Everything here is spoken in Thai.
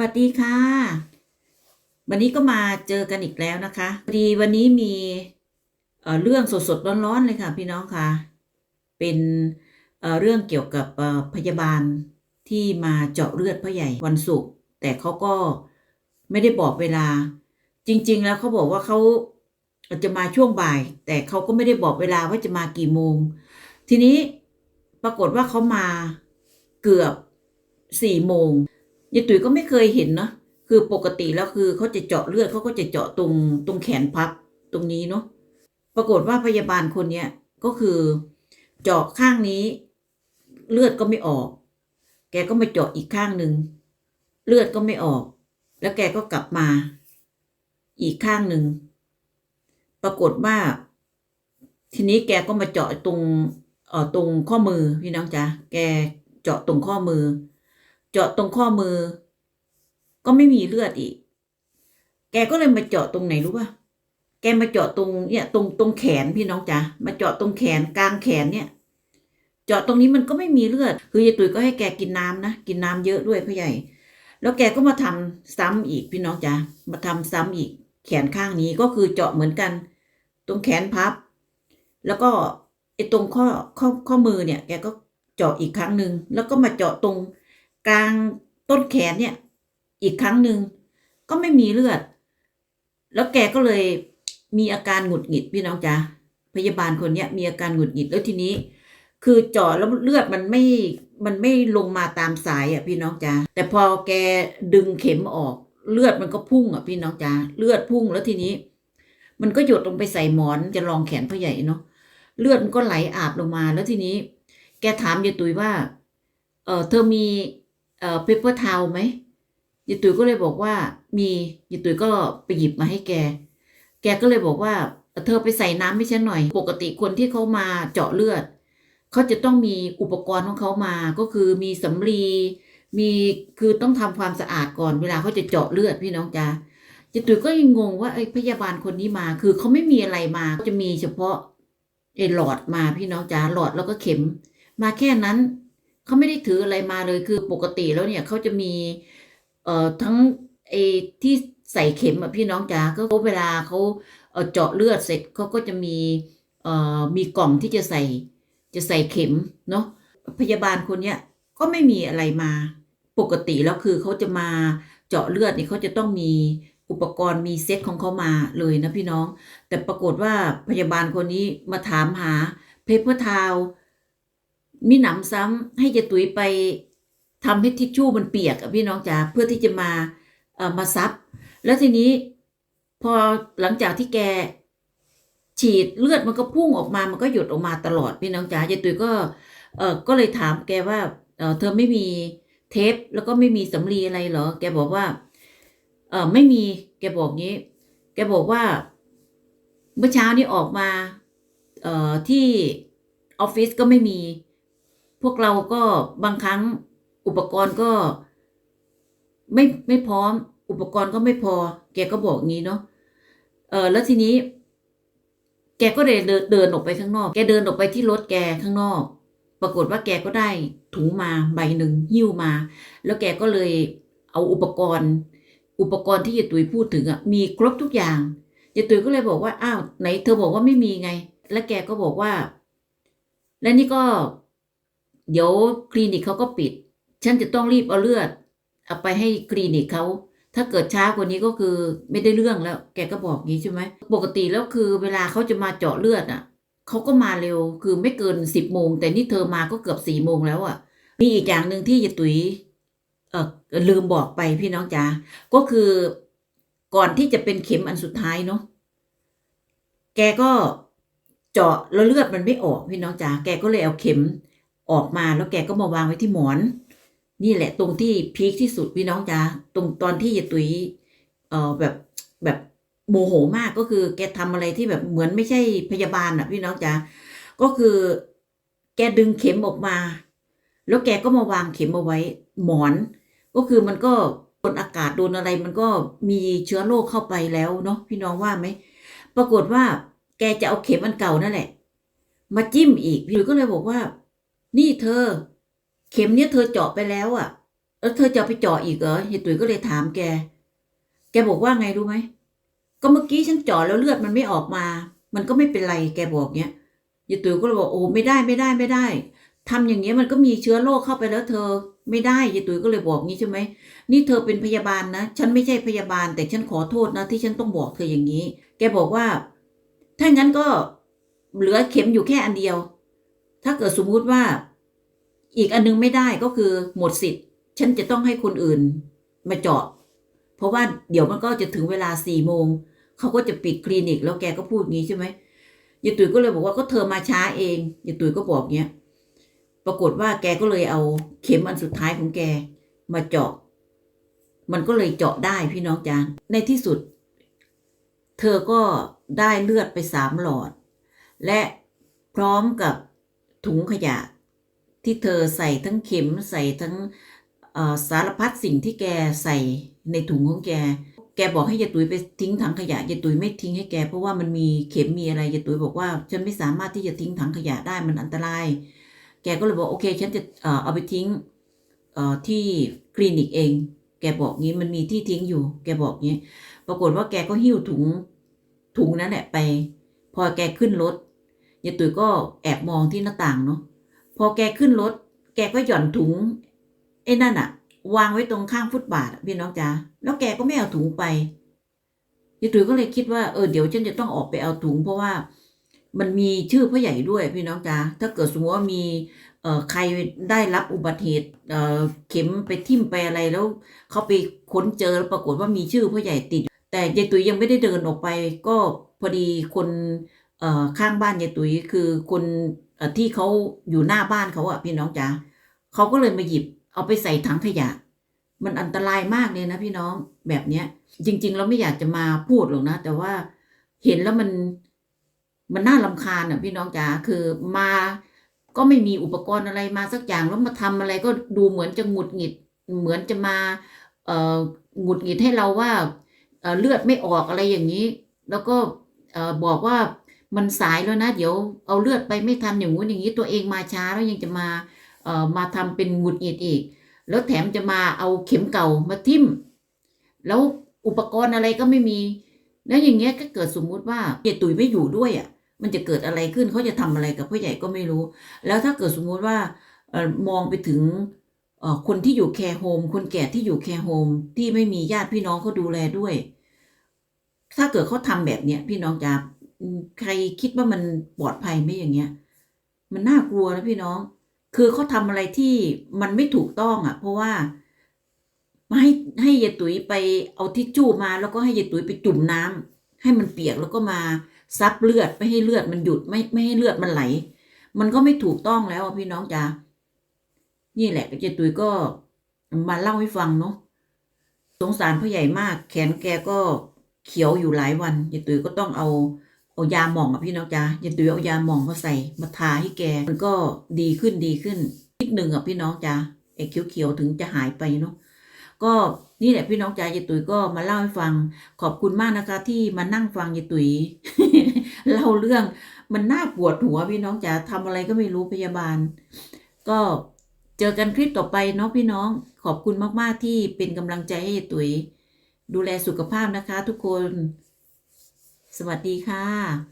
วัสดีค่ะ วันนี้ก็มาเจอกันอีกแล้วนะคะพอดีวันนี้มีเเรื่องสดๆร้อนๆเลยค่ะ พี่น้องค่ะ เป็นเเรื่องเกี่ยวกับพยาบาลที่มาเจาะเลือดพ่อใหญ่วันศุกร์แต่เขาก็ไม่ได้บอกเวลา จริง ๆ แล้วเขาบอกว่าเขาจะมาช่วงบ่าย แต่เขาก็ไม่ได้บอกเวลาว่าจะมากี่โมง ทีนี้ปรากฏว่าเขามาเกือบสี่โมง ยายตุ๋ยก็ไม่เคยเห็นเนาะคือปกติแล้วคือเขาจะเจาะเลือดเขาก็จะเจาะตรงตรงแขนพับตรงนี้เนาะปรากฏว่าพยาบาลคนเนี้ยก็คือเจาะข้างนี้ เลือดก็ไม่ออก แกก็มาเจาะอีกข้างหนึ่งเลือดก็ไม่ออก แล้วแกก็กลับมา อีกข้างหนึ่งปรากฏว่า ทีนี้แกก็มาเจาะตรงเอ่อตรงข้อมือพี่น้องจ๊ะแกเจาะตรงข้อมือ เจาะตรงข้อมือ ก็ไม่มีเลือดอีก แกก็เลยมาเจาะตรงไหนรู้ป่ะแกมาเจาะตรงเนี่ยตรงตรงแขนพี่น้องจ๋ามาเจาะตรงแขนกลางแขนเนี่ย เจาะตรงนี้มันก็ไม่มีเลือด คือยายตุ๋ยก็ให้แกกินน้ำนะกินน้ำเยอะด้วยพ่อใหญ่ แล้วแกก็มาทำซ้ำอีกพี่น้องจ๋ามาทำซ้ำอีก แขนข้างนี้ก็คือเจาะเหมือนกัน ตรงแขนพับ แล้วก็ไอ้ตรงข้อข้อข้อมือเนี่ย แกก็เจาะอีกครั้งหนึ่งแล้วก็มาเจาะตรง กลางต้นแขนเนี่ย อีกครั้งหนึ่งก็ไม่มีเลือด แล้วแกก็เลยมีอาการหงุดหงิดพี่น้องจ๊ะพยาบาลคนเนี้ยมีอาการหงุดหงิดแล้วทีนี้ คือเจาะแล้วเลือดมันไม่มันไม่ลงมาตามสายอะพี่น้องจ๊ะแต่พอแกดึงเข็มออก เลือดมันก็พุ่งอะพี่น้องจ๊ะเลือดพุ่งแล้วทีนี้ มันก็หยดลงไปใส่หมอนจะรองแขนพ่อใหญ่เนาะเลือดมันก็ไหลอาบลงมาแล้วทีนี้ แกถามยายตุ๋ยว่า เออเธอมี เอ่อเปเปอร์ทาวไหมยายตุ๋ยก็เลยบอกว่ามียายตุ๋ยก็ไปหยิบมาให้แก แกก็เลยบอกว่าเธอไปใส่น้ำให้ฉันหน่อย ปกติคนที่เขามาเจาะเลือด เขาจะต้องมีอุปกรณ์ของเขามาก็คือมีสำลีมีคือต้องทำความสะอาดก่อนเวลาเขาจะเจาะเลือดพี่น้องจ๊ะยายตุ๋ยก็ยังงงว่าไอ้พยาบาลคนนี้มา คือเขาไม่มีอะไรมาจะมีเฉพาะไอ้หลอดมาพี่น้องจ๊ะหลอดแล้วก็เข็ม มาแค่นั้น เขาไม่ได้ถืออะไรมาเลยคือปกติแล้วเนี่ยเขาจะมีเอ่อทั้งไอ้ที่ใส่เข็มอะพี่น้องจ๋าก็เวลาเขาเอ่อเจาะเลือดเสร็จเขาก็จะมีเอ่อมีกล่องที่จะใส่จะใส่เข็มเนาะพยาบาลคนเนี้ยก็ไม่มีอะไรมาปกติแล้วคือเขาจะมาเจาะเลือดเนี่ยเขาจะต้องมีอุปกรณ์มีเซ็ตของเขามาเลยนะพี่น้อง แต่ปรากฏว่าพยาบาลคนนี้มาถามหาเพเปอร์ทาว มีหนำซ้ำให้ยายตุ๋ยไปทำให้ทิชชู่มันเปียกอะพี่น้องจ๋าเพื่อที่จะมาเอ่อมาซับ แล้วทีนี้พอหลังจากที่แกฉีดเลือดมันก็พุ่งออกมามันก็หยดออกมาตลอดพี่น้องจ๋ายายตุ๋ยก็เออก็เลยถามแกว่าเออเธอไม่มีเทปแล้วก็ไม่มีสำลีอะไรเหรอ แกบอกว่าเออไม่มีแกบอกงี้ แกบอกว่า เมื่อเช้านี้ออกมาเอ่อที่ออฟฟิศก็ไม่มี พวกเราก็บางครั้งอุปกรณ์ก็ ไม่ไม่พร้อม อุปกรณ์ก็ไม่พอ แกก็บอกงี้เนาะเออแล้วทีนี้ แกก็เลยเดินเดินออกไปข้างนอก แกเดินออกไปที่รถแกข้างนอก ปรากฏว่าแกก็ได้ถุงมาใบหนึ่งหิ้วมา แล้วแกก็เลยเอาอุปกรณ์ อุปกรณ์ที่ยายตุ๋ยพูดถึงอะมีครบทุกอย่างยายตุ๋ยก็เลยบอกว่าอ้าวไหน เธอบอกว่าไม่มีไง แล้วแกก็บอกว่า และนี่ก็ เดี๋ยวคลินิกเขาก็ปิด ฉันจะต้องรีบเอาเลือด เอาไปให้คลินิกเขาถ้าเกิดช้ากว่านี้ก็คือไม่ได้เรื่องแล้ว แกก็บอกงี้ใช่ไหมปกติแล้วคือเวลาเขาจะมาเจาะเลือดอะเขาก็มาเร็วคือไม่เกินสิบโมงแต่นี่เธอมาก็เกือบสี่โมงแล้วอะมีอีกอย่างหนึ่งที่ยายตุ๋ยเออลืมบอกไปพี่น้องจ๋าก็คือก่อนที่จะเป็นเข็มอันสุดท้ายเนาะแกก็เจาะแล้วเลือดมันไม่ออกพี่น้องจ๋าแกก็เลยเอาเข็ม ออกมาแล้วแกก็มาวางไว้ที่หมอน นี่แหละตรงที่พีคที่สุดพี่น้องจ๋าตรงตอนที่ยายตุ๋ยเอ่อแบบแบบโมโหมากก็คือ แกทำอะไรที่แบบเหมือนไม่ใช่พยาบาลอะพี่น้องจ๋าก็คือ แกดึงเข็มออกมา แล้วแกก็มาวางเข็มเอาไว้หมอน ก็คือมันก็โดนอากาศโดนอะไรมันก็มีเชื้อโรคเข้าไปแล้วเนาะพี่น้องว่าไหมปรากฏว่าแกจะเอาเข็มอันเก่านั่นแหละ มาจิ้มอีกพี่หลุยก็เลยบอกว่า นี่เธอ เข็มเนี้ยเธอเจาะไปแล้วอะ่ะ แล้วเธอจะไปเจาะอีกเหรอยายตุ๋ยก็เลยถามแก แกบอกว่าไงรู้ไหม ก็เมื่อกี้ฉันเจาะแล้วเลือดมันไม่ออกมา มันก็ไม่เป็นไร แกบอกเนี้ยยายตุ๋ยก็เลยบอกโอ้ไม่ได้ไม่ได้ไม่ได้ทำอย่างเงี้ยมันก็มีเชื้อโรคเข้าไปแล้วเธอ ไม่ได้ยายตุ๋ยก็เลยบอกงี้ใช่ไหม นี่เธอเป็นพยาบาลนะ ฉันไม่ใช่พยาบาล แต่ฉันขอโทษนะ ที่ฉันต้องบอกเธออย่างนี้ แกบอกว่า ถ้างั้นก็เหลือเข็มอยู่แค่อันเดียว ถ้าเกิดสมมุติว่าอีกอันนึงไม่ได้ก็คือหมดสิทธิ์ ฉันจะต้องให้คนอื่นมาเจาะ เพราะว่าเดี๋ยวมันก็จะถึงเวลาสี่โมงเขาก็จะปิดคลินิก แล้วแกก็พูดงี้ใช่ไหมยายตุ๋ยก็เลยบอกว่าก็เธอมาช้าเองยายตุ๋ยก็บอกเงี้ยปรากฏว่าแกก็เลยเอาเข็มอันสุดท้ายของแกมาเจาะ มันก็เลยเจาะได้พี่น้องจางในที่สุด เธอก็ได้เลือดไปสามหลอด และพร้อมกับ ถุงขยะ ที่เธอใส่ทั้งเข็มใส่ทั้งสารพัดสิ่งที่แกใส่ในถุงของแก แกบอกให้ยายตุ๋ยไปทิ้งถังขยะยายตุ๋ยไม่ทิ้งให้แกเพราะว่ามันมีเข็มมีอะไรยายตุ๋ยบอกว่าฉันไม่สามารถที่จะทิ้งถังขยะได้มันอันตราย แกก็เลยบอกโอเคฉันจะเอาไปทิ้งที่คลินิกเอง แกบอกงี้มันมีที่ทิ้งอยู่ แกบอกงี้ ปรากฏว่าแกก็หิ้วถุงถุงนั้นแหละไป พอแกขึ้นรถ ยายตุ๋ยก็แอบมองที่หน้าต่างเนาะพอแกขึ้นรถ แกก็หย่อนถุงไอ้นั่นอะวางไว้ตรงข้างฟุตบาทพี่น้องจ๋าแล้วแกก็ไม่เอาถุงไปยายตุ๋ยก็เลยคิดว่าเออเดี๋ยวฉันจะต้องออกไปเอาถุง เพราะว่ามันมีชื่อพ่อใหญ่ด้วยพี่น้องจ๋าถ้าเกิดสมมติว่ามีเอ่อใครได้รับอุบัติเหตุเอ่อเข็มไปทิ่มไปอะไรแล้วเขาไปค้นเจอแล้วปรากฏว่ามีชื่อพ่อใหญ่ติด แต่ยายตุ๋ยยังไม่ได้เดินออกไป ก็พอดีคน ข้างบ้านยายตุ๋ยคือคนอที่เขาอยู่หน้าบ้านเขาอะพี่น้องจ๋าเขาก็เลยมาหยิบเอาไปใส่ถังขยะ มันอันตรายมากเลยนะพี่น้องแบบเนี้ย จริง ๆ เราไม่อยากจะมาพูดหรอกนะ แต่ว่าเห็นแล้วมันมันน่ารำคาญอะพี่น้องจ๋าคือมาก็ไม่มีอุปกรณ์อะไรมาสักอย่างแล้วมาทำอะไรก็ดูเหมือนจะหงุดหงิดเหมือนจะมาเอ่อหงุดหงิดให้เราว่าเเลือดไม่ออกอะไรอย่างนี้ แล้วก็เออบอกว่า มันสายแล้วนะ เดี๋ยวเอาเลือดไปไม่ทันอย่างงู้นอย่างนี้ตัวเองมาช้าแล้วยังจะมาเอ่อมาทำเป็นหงุดหงิดอีก แล้วแถมจะมาเอาเข็มเก่ามาทิ่ม แล้วอุปกรณ์อะไรก็ไม่มี แล้วอย่างเงี้ยก็เกิดสมมุติว่าเจตุ๋ยไม่อยู่ด้วยอะมันจะเกิดอะไรขึ้นเขาจะทำอะไรกับพ่อใหญ่ก็ไม่รู้ แล้วถ้าเกิดสมมุติว่าเอ่อมองไปถึงเอ่อคนที่อยู่แคร์โฮมคนแก่ที่อยู่แคร์โฮมที่ไม่มีญาติพี่น้องเขาดูแลด้วย ถ้าเกิดเขาทำแบบเนี้ยพี่น้องจะ ใครคิดว่ามันปลอดภัยไหมอย่างเงี้ย มันน่ากลัวนะพี่น้อง คือเขาทำอะไรที่มันไม่ถูกต้องอะ เพราะว่ามาให้ให้ยายตุ๋ยไปเอาทิชชู่มาแล้วก็ให้ยายตุ๋ยไปจุ่มน้ำให้มันเปียกแล้วก็มาซับเลือดไม่ให้เลือดมันหยุดไม่ไม่ให้เลือดมันไหล มันก็ไม่ถูกต้องแล้วพี่น้องจ๋านี่แหละยายตุ๋ยก็มาเล่าให้ฟังเนาะสงสารพ่อใหญ่มาก แขนแกก็เขียวอยู่หลายวันยายตุ๋ยก็ต้องเอา เอายาหม่องอะพี่น้องจ๋ายายตุ๋ยเอายาหม่องมาใส่มาทาให้แกมันก็ดีขึ้นดีขึ้นนิดหนึ่งอะพี่น้องจ๋าไอ้เขียวๆถึงจะหายไปเนาะก็นี่แหละพี่น้องจ๋ายายตุ๋ยก็มาเล่าให้ฟังขอบคุณมากนะคะ ที่มานั่งฟังยายตุ๋ยเล่าเรื่องมันน่าปวดหัวพี่น้องจ๋าทำอะไรก็ไม่รู้พยาบาล ก็เจอกันคลิปต่อไปเนาะพี่น้องขอบคุณมาก ๆ ที่เป็นกำลังใจให้ยาตุ๋ย ดูแลสุขภาพนะคะทุกคน สวัสดีค่ะ